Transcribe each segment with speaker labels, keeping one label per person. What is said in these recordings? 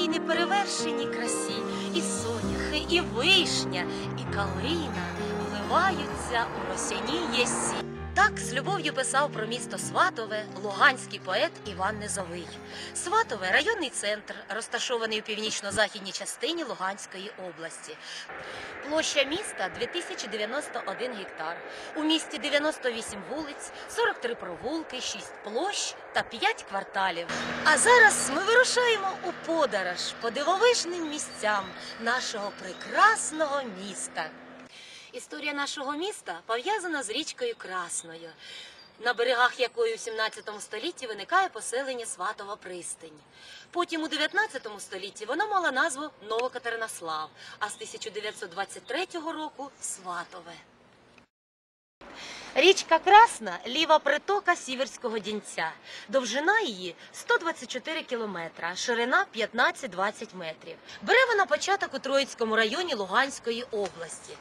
Speaker 1: неперевершеній красі. І соняхи, і вишня, і калина вливаються у росяні єсі. Так з любов'ю писав про місто Сватове луганський поет Іван Низовий. Сватове районний центр, розташований у північно-західній частині Луганської області. Площа міста 2091 гектар. У місті 98 вулиць, 43 провулки, 6 площ та 5 кварталів. А зараз ми вирушаємо у подорож по дивовижним місцям нашого прекрасного міста. Історія нашого міста пов'язана з річкою Красною, на берегах якої у 17 столітті виникає поселення Сватова пристань. Потім у 19 столітті вона мала назву Новокатеринослав, а з 1923 року Сватове. Річка Красна ліва притока Сіверського Дінця. Довжина її 124 кілометра, ширина 15-20 метрів. Бере вона початок у Троїцькому районі Луганської області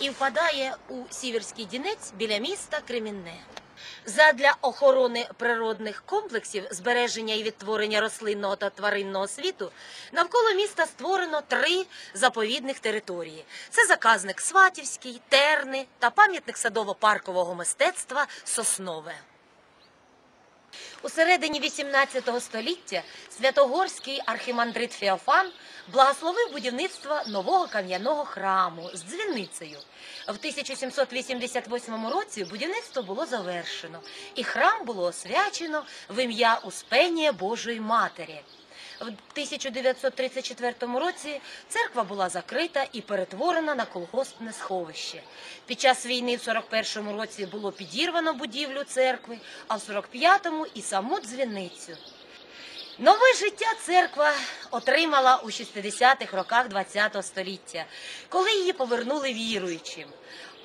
Speaker 1: і впадає у Сіверський Дінець біля міста Кремінне. Задля охорони природних комплексів, збереження і відтворення рослинного та тваринного світу навколо міста створено три заповідних території: це заказник Сватівський, Терни та пам'ятник садово-паркового мистецтва Соснове. У середині 18 століття Святогорський архімандрит Феофан благословив будівництво нового кам'яного храму з дзвіницею. В 1788 році будівництво було завершено, і храм було освячено в ім'я Успенія Божої Матері. В 1934 році церква була закрита і перетворена на колгоспне сховище. Під час війни в 41-му році було підірвано будівлю церкви, а в 45-му і саму дзвіницю. Нове життя церква отримала у 60-х роках ХХ століття, коли її повернули віруючим.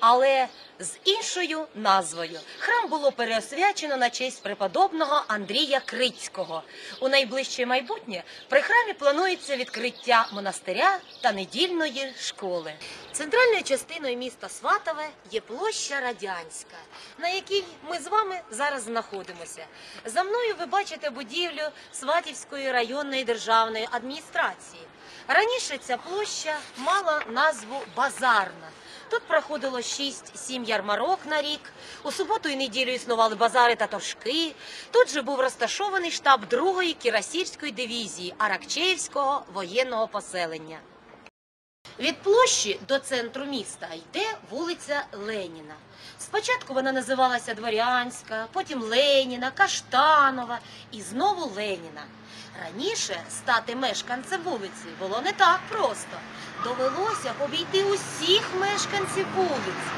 Speaker 1: Але з іншою назвою храм було переосвячено на честь преподобного Андрія Крицького. У найближче майбутнє при храмі планується відкриття монастиря та недільної школи. Центральною частиною міста Сватове є площа Радянська, на якій ми з вами зараз знаходимося. За мною ви бачите будівлю Сватівської районної державної адміністрації. Раніше ця площа мала назву Базарна. Тут проходило 6-7 ярмарок на рік. У суботу і неділю існували базари та торжки. Тут же був розташований штаб 2-ї Кірасірської дивізії Аракчеївського воєнного поселення. Від площі до центру міста йде вулиця Леніна. Спочатку вона називалася Дворянська, потім Леніна, Каштанова і знову Леніна. Раніше стати мешканцем вулиці було не так просто. Довелося обійти усіх мешканців вулиць,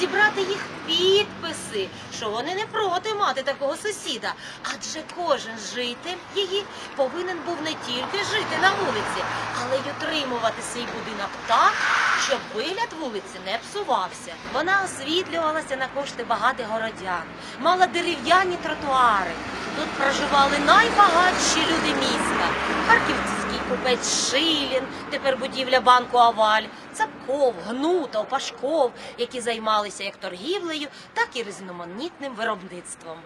Speaker 1: зібрати їх підписи, що вони не проти мати такого сусіда. Адже кожен житель її повинен був не тільки жити на вулиці, але й утримувати свій будинок так, щоб вигляд вулиці не псувався. Вона освітлювалася на кошти багатих городян, мала дерев'яні тротуари. Тут проживали найбагатші люди міста. Харківський купець Шилін, тепер будівля банку Аваль, Цапков, Гнутов, Пашков, які займалися як торгівлею, так і різноманітним виробництвом.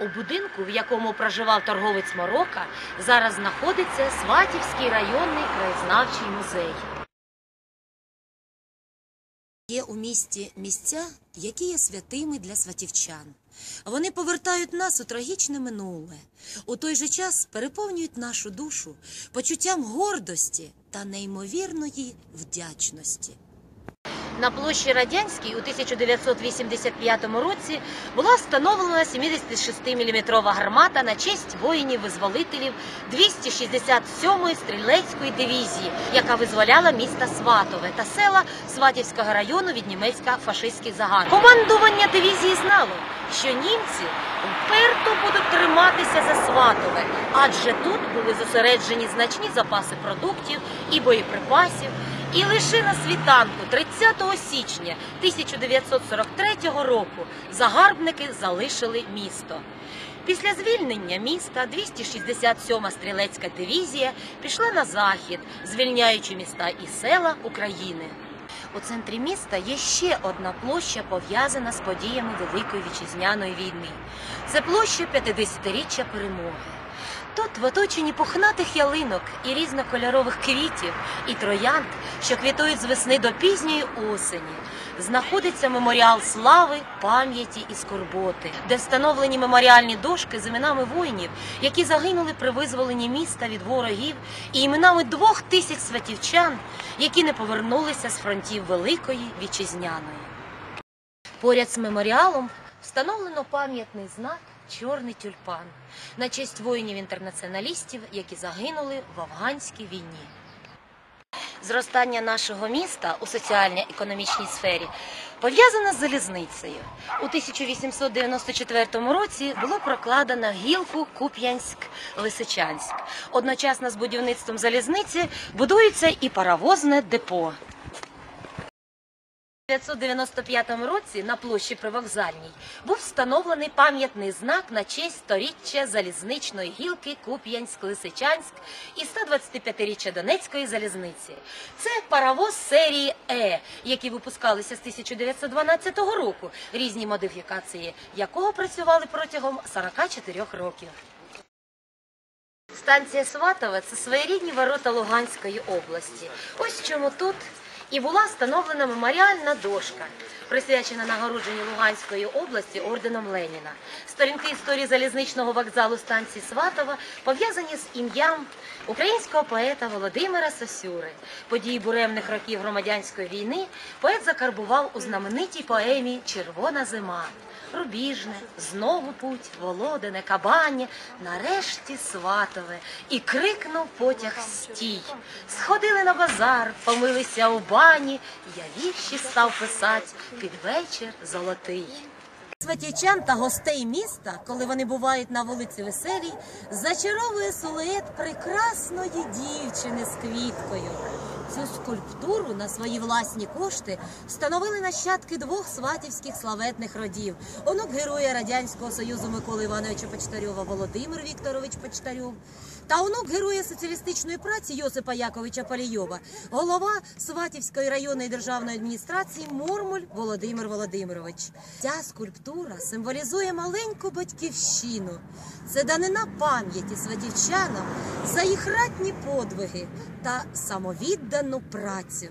Speaker 1: У будинку, в якому проживав торговець Морока, зараз знаходиться Сватівський районний краєзнавчий музей. Є у місті місця, які є святими для сватівчан. Вони повертають нас у трагічне минуле, у той же час переповнюють нашу душу почуттям гордості та неймовірної вдячності. На площі Радянській у 1985 році була встановлена 76-мм гармата на честь воїнів-визволителів 267-ї стрілецької дивізії, яка визволяла міста Сватове та села Сватівського району від німецько-фашистських загарбів. Командування дивізії знало, що німці вперто будуть триматися за Сватове, адже тут були зосереджені значні запаси продуктів і боєприпасів. І лише на світанку 30 січня 1943 року загарбники залишили місто. Після звільнення міста 267-ма стрілецька дивізія пішла на захід, звільняючи міста і села України. У центрі міста є ще одна площа, пов'язана з подіями Великої вітчизняної війни. Це площа 50-річчя перемоги. Тут, в оточенні пухнатих ялинок і різнокольорових квітів, і троянд, що квітують з весни до пізньої осені, знаходиться меморіал слави, пам'яті і скорботи, де встановлені меморіальні дошки з іменами воїнів, які загинули при визволенні міста від ворогів, і іменами двох тисяч сватівчан, які не повернулися з фронтів Великої Вітчизняної. Поряд з меморіалом встановлено пам'ятний знак Чорний тюльпан на честь воїнів-інтернаціоналістів, які загинули в афганській війні. Зростання нашого міста у соціально-економічній сфері пов'язане з залізницею. У 1894 році було прокладено гілку Куп'янськ-Лисичанськ. Одночасно з будівництвом залізниці будується і паровозне депо. У 1995 році на площі Привокзальній був встановлений пам'ятний знак на честь сторіччя залізничної гілки Куп'янськ-Лисичанськ і 125-річчя Донецької залізниці. Це паровоз серії Е, які випускалися з 1912 року, різні модифікації якого працювали протягом 44 років. Станція Сватове це своєрідні ворота Луганської області. Ось чому тут і була встановлена меморіальна дошка, присвячена нагородженню Луганської області орденом Леніна. Сторінки історії залізничного вокзалу станції Сватова пов'язані з ім'ям українського поета Володимира Сосюри. Події буремних років громадянської війни поет закарбував у знаменитій поемі Червона зима. Рубіжне, знову путь, Володине, Кабані, нарешті сватове, і крикнув потяг стій. Сходили на базар, помилися у бані, я вірші став писать під вечір золотий. Сватівчан та гостей міста, коли вони бувають на вулиці Веселій, зачаровує силует прекрасної дівчини з квіткою. Цю скульптуру на свої власні кошти встановили нащадки двох сватівських славетних родів: онук героя Радянського Союзу Миколи Івановича Почтарьова Володимир Вікторович Почтарьов та онук героя соціалістичної праці Йосипа Яковича Палійова, голова Сватівської районної державної адміністрації Мурмуль Володимир Володимирович. Ця скульптура символізує маленьку батьківщину. Це данина пам'яті сватівчанам за їх ратні подвиги та самовіддану працю.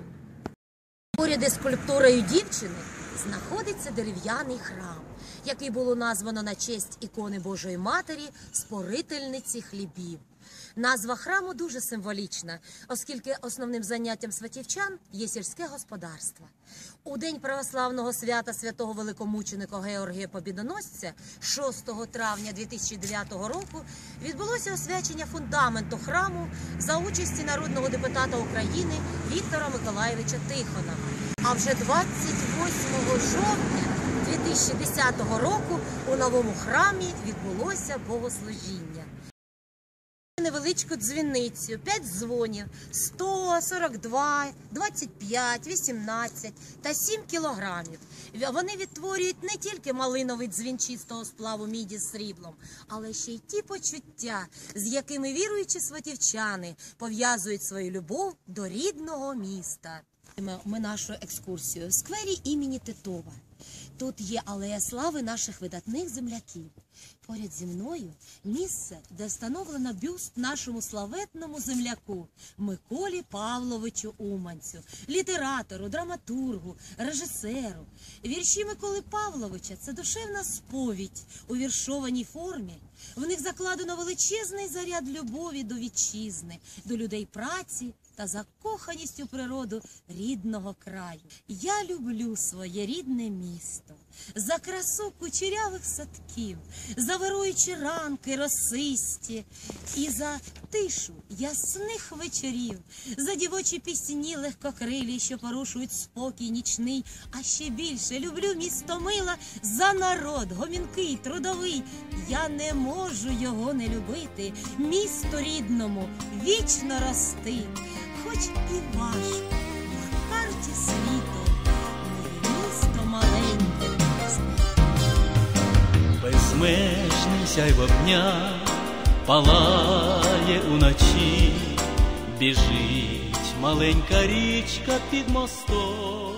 Speaker 1: Поряд із скульптурою дівчини знаходиться дерев'яний храм, який було названо на честь ікони Божої Матері, спорительниці хлібів. Назва храму дуже символічна, оскільки основним заняттям сватівчан є сільське господарство. У день православного свята святого великомученика Георгія Побідоносця, 6 травня 2009 року, відбулося освячення фундаменту храму за участі народного депутата України Віктора Миколаєвича Тихонова. А вже 28 жовтня 2010 року у новому храмі відбулося богослужіння. Невеличку дзвіницю, 5 дзвонів, 100, 42, 25, 18 та 7 кілограмів. Вони відтворюють не тільки малиновий дзвін чистого сплаву міді з сріблом, але ще й ті почуття, з якими віруючі сватівчани пов'язують свою любов до рідного міста. Ми, нашу екскурсію в сквері імені Титова. Тут є алея слави наших видатних земляків. Поряд зі мною місце, де встановлено бюст нашому славетному земляку Миколі Павловичу Уманцю, літератору, драматургу, режисеру. Вірші Миколи Павловича це душевна сповідь у віршованій формі. В них закладено величезний заряд любові до вітчизни, до людей праці та закоханість у природу рідного краю. Я люблю своє рідне місто за красу кучерявих садків, за вируючі ранки росисті і за тишу ясних вечорів, за дівочі пісні легкокрилі, що порушують спокій нічний. А ще більше люблю місто мила за народ, гомінкий, трудовий. Я не можу його не любити. Місто рідному вічно рости, хоч і важко на карті світу,
Speaker 2: Безмежним сяйво дня палає уночі, біжить маленька річка під мостом.